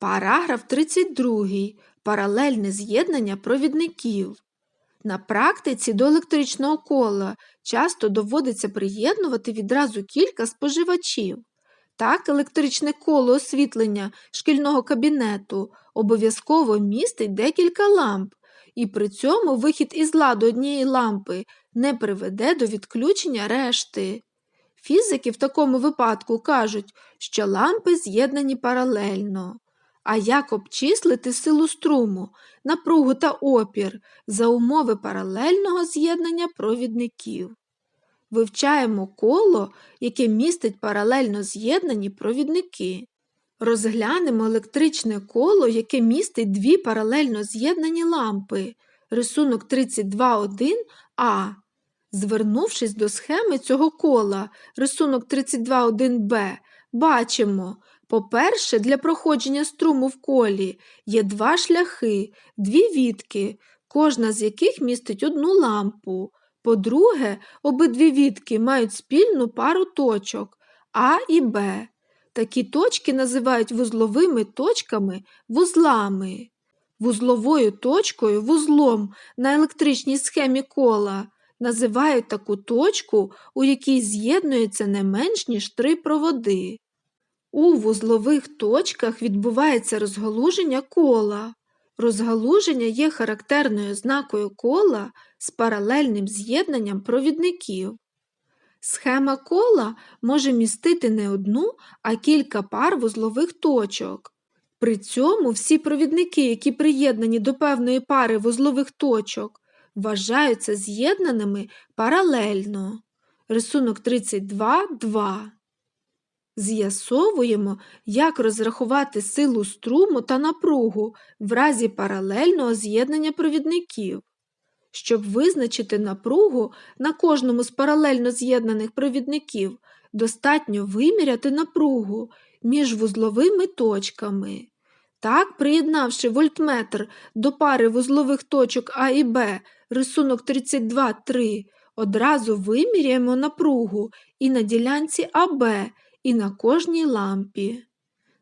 Параграф 32. Паралельне з'єднання провідників. На практиці до електричного кола часто доводиться приєднувати відразу кілька споживачів. Так, електричне коло освітлення шкільного кабінету обов'язково містить декілька ламп, і при цьому вихід із ладу однієї лампи не приведе до відключення решти. Фізики в такому випадку кажуть, що лампи з'єднані паралельно. А як обчислити силу струму, напругу та опір за умови паралельного з'єднання провідників? Вивчаємо коло, яке містить паралельно з'єднані провідники. Розглянемо електричне коло, яке містить дві паралельно з'єднані лампи. Рисунок 32.1а. Звернувшись до схеми цього кола, рисунок 32.1б, бачимо, по-перше, для проходження струму в колі є два шляхи, дві вітки, кожна з яких містить одну лампу. По-друге, обидві вітки мають спільну пару точок А і Б. Такі точки називають вузловими точками вузлами. Вузловою точкою вузлом на електричній схемі кола називають таку точку, у якій з'єднується не менш ніж три проводи. У вузлових точках відбувається розгалуження кола. Розгалуження є характерною ознакою кола з паралельним з'єднанням провідників. Схема кола може містити не одну, а кілька пар вузлових точок. При цьому всі провідники, які приєднані до певної пари вузлових точок, вважаються з'єднаними паралельно. Рисунок 32.2. З'ясовуємо, як розрахувати силу струму та напругу в разі паралельного з'єднання провідників. Щоб визначити напругу на кожному з паралельно з'єднаних провідників, достатньо виміряти напругу між вузловими точками. Так, приєднавши вольтметр до пари вузлових точок А і Б, рисунок 32.3, одразу виміряємо напругу і на ділянці АБ, і на кожній лампі.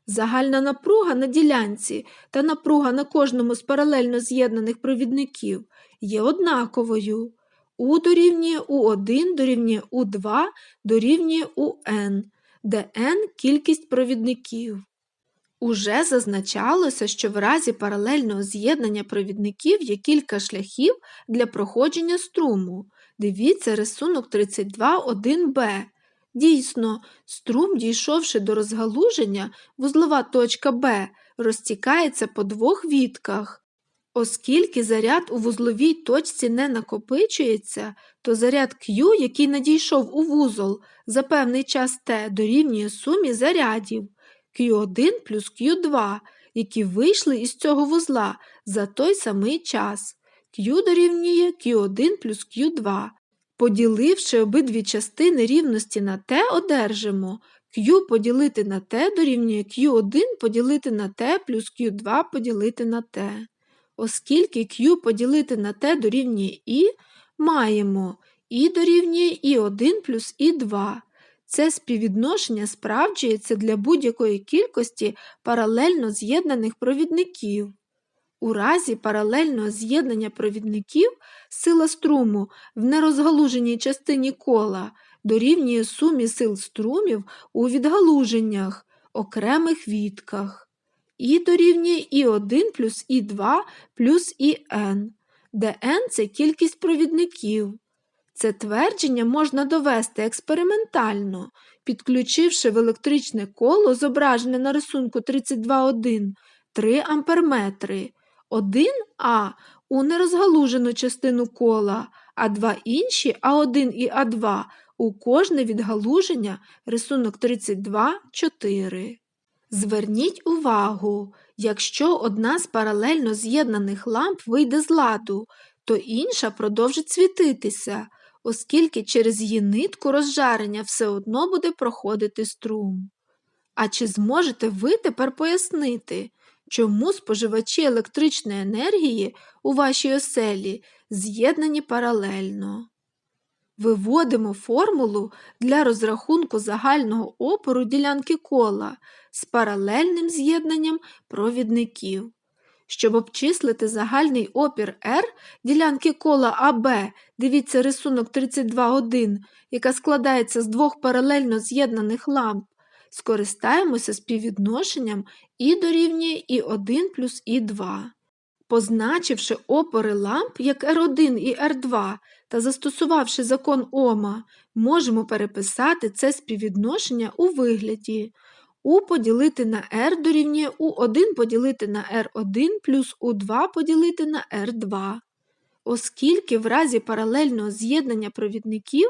Загальна напруга на ділянці та напруга на кожному з паралельно з'єднаних провідників є однаковою. У дорівнює У1 дорівнює У2 дорівнює УН, де N кількість провідників. Уже зазначалося, що в разі паралельного з'єднання провідників є кілька шляхів для проходження струму. Дивіться рисунок 32.1b. Дійсно, струм, дійшовши до розгалуження, вузлова точка Б розтікається по двох вітках. Оскільки заряд у вузловій точці не накопичується, то заряд Q, який надійшов у вузол за певний час T, дорівнює сумі зарядів Q1 плюс Q2, які вийшли із цього вузла за той самий час. Q дорівнює Q1 плюс Q2. Поділивши обидві частини рівності на t, одержимо Q поділити на t дорівнює Q1 поділити на t плюс Q2 поділити на t. Оскільки Q поділити на t дорівнює I, маємо I дорівнює I1 плюс I2. Це співвідношення справджується для будь-якої кількості паралельно з'єднаних провідників. У разі паралельного з'єднання провідників сила струму в нерозгалуженій частині кола дорівнює сумі сил струмів у відгалуженнях, окремих вітках. І дорівнює І1 плюс І2 плюс ІН, де N – це кількість провідників. Це твердження можна довести експериментально, підключивши в електричне коло, зображене на рисунку 32.1, 3 амперметри. Один А у нерозгалужену частину кола, а два інші А1 і А2 у кожне відгалуження рисунок 32, 4. Зверніть увагу, якщо одна з паралельно з'єднаних ламп вийде з ладу, то інша продовжить світитися, оскільки через її нитку розжарення все одно буде проходити струм. А чи зможете ви тепер пояснити, чому споживачі електричної енергії у вашій оселі з'єднані паралельно? Виводимо формулу для розрахунку загального опору ділянки кола з паралельним з'єднанням провідників. Щоб обчислити загальний опір R ділянки кола АБ, дивіться рисунок 32.1, яка складається з двох паралельно з'єднаних ламп, скористаємося співвідношенням І дорівнює І1 плюс І2. Позначивши опори ламп як R1 і R2 та застосувавши закон Ома, можемо переписати це співвідношення у вигляді У поділити на R дорівнює У1 поділити на R1 плюс У2 поділити на R2. Оскільки в разі паралельного з'єднання провідників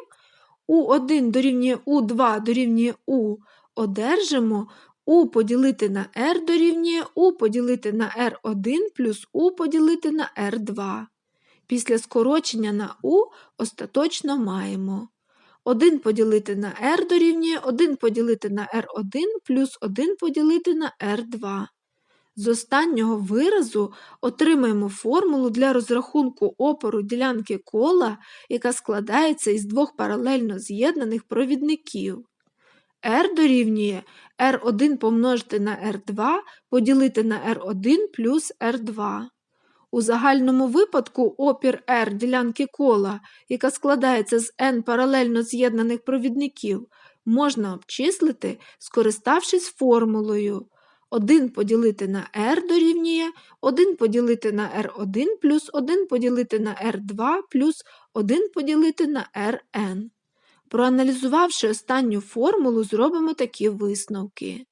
У1 дорівнює У2 дорівнює У, одержимо У поділити на R дорівнює У поділити на R1 плюс У поділити на R2. Після скорочення на У остаточно маємо 1 поділити на R дорівнює 1 поділити на R1 плюс 1 поділити на R2. З останнього виразу отримаємо формулу для розрахунку опору ділянки кола, яка складається із двох паралельно з'єднаних провідників. R дорівнює R1 помножити на R2 поділити на R1 плюс R2. У загальному випадку опір R ділянки кола, яка складається з n паралельно з'єднаних провідників, можна обчислити, скориставшись формулою 1 поділити на R дорівнює 1 поділити на R1 плюс 1 поділити на R2 плюс 1 поділити на Rn. Проаналізувавши останню формулу, зробимо такі висновки.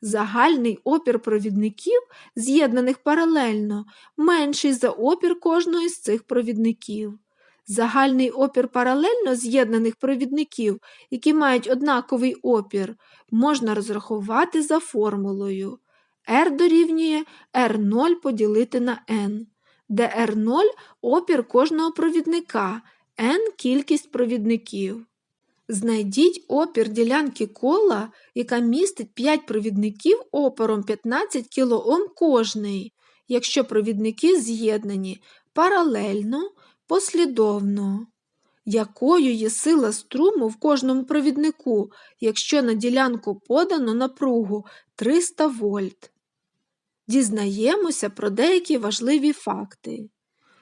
Загальний опір провідників, з'єднаних паралельно, менший за опір кожного із цих провідників. Загальний опір паралельно з'єднаних провідників, які мають однаковий опір, можна розрахувати за формулою R дорівнює R0 поділити на N, де R0 опір кожного провідника, N кількість провідників. Знайдіть опір ділянки кола, яка містить 5 провідників опором 15 кОм кожний, якщо провідники з'єднані паралельно, послідовно. Якою є сила струму в кожному провіднику, якщо на ділянку подано напругу 300 вольт? Дізнаємося про деякі важливі факти.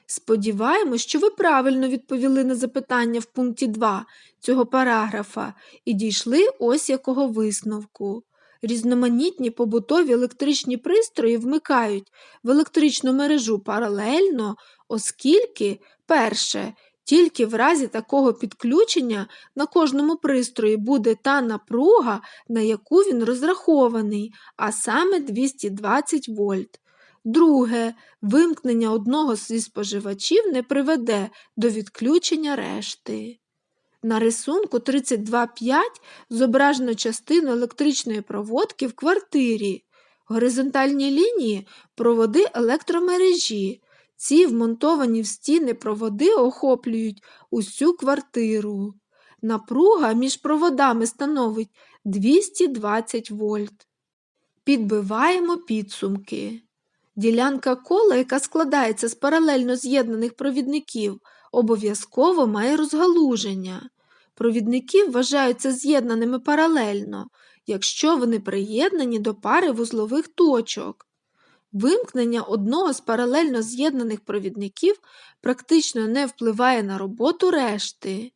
Сподіваємось, що ви правильно відповіли на запитання в пункті 2 цього параграфа і дійшли ось якого висновку. Різноманітні побутові електричні пристрої вмикають в електричну мережу паралельно, оскільки, перше, тільки в разі такого підключення на кожному пристрої буде та напруга, на яку він розрахований, а саме 220 вольт. Друге, вимкнення одного зі споживачів не приведе до відключення решти. На рисунку 32.5 зображено частину електричної проводки в квартирі. Горизонтальні лінії проводи електромережі. Ці вмонтовані в стіни проводи охоплюють усю квартиру. Напруга між проводами становить 220 вольт. Підбиваємо підсумки. Ділянка кола, яка складається з паралельно з'єднаних провідників, обов'язково має розгалуження. Провідники вважаються з'єднаними паралельно, якщо вони приєднані до пари вузлових точок. Вимкнення одного з паралельно з'єднаних провідників практично не впливає на роботу решти.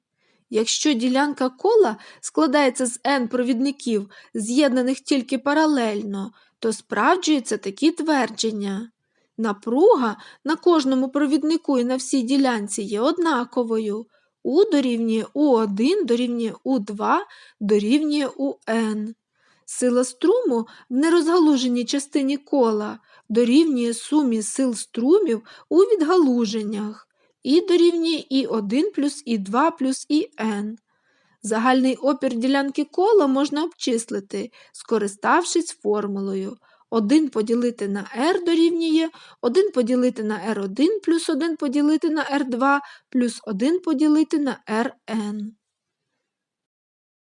Якщо ділянка кола складається з n провідників, з'єднаних тільки паралельно, то справджуються такі твердження. Напруга на кожному провіднику і на всій ділянці є однаковою. У дорівнює У1 дорівнює У2 дорівнює УН. Сила струму в нерозгалуженій частині кола дорівнює сумі сил струмів у відгалуженнях і дорівнює І1 плюс І2 плюс ІН. Загальний опір ділянки кола можна обчислити, скориставшись формулою 1 поділити на r дорівнює 1 поділити на r1 плюс 1 поділити на r2 плюс 1 поділити на rn.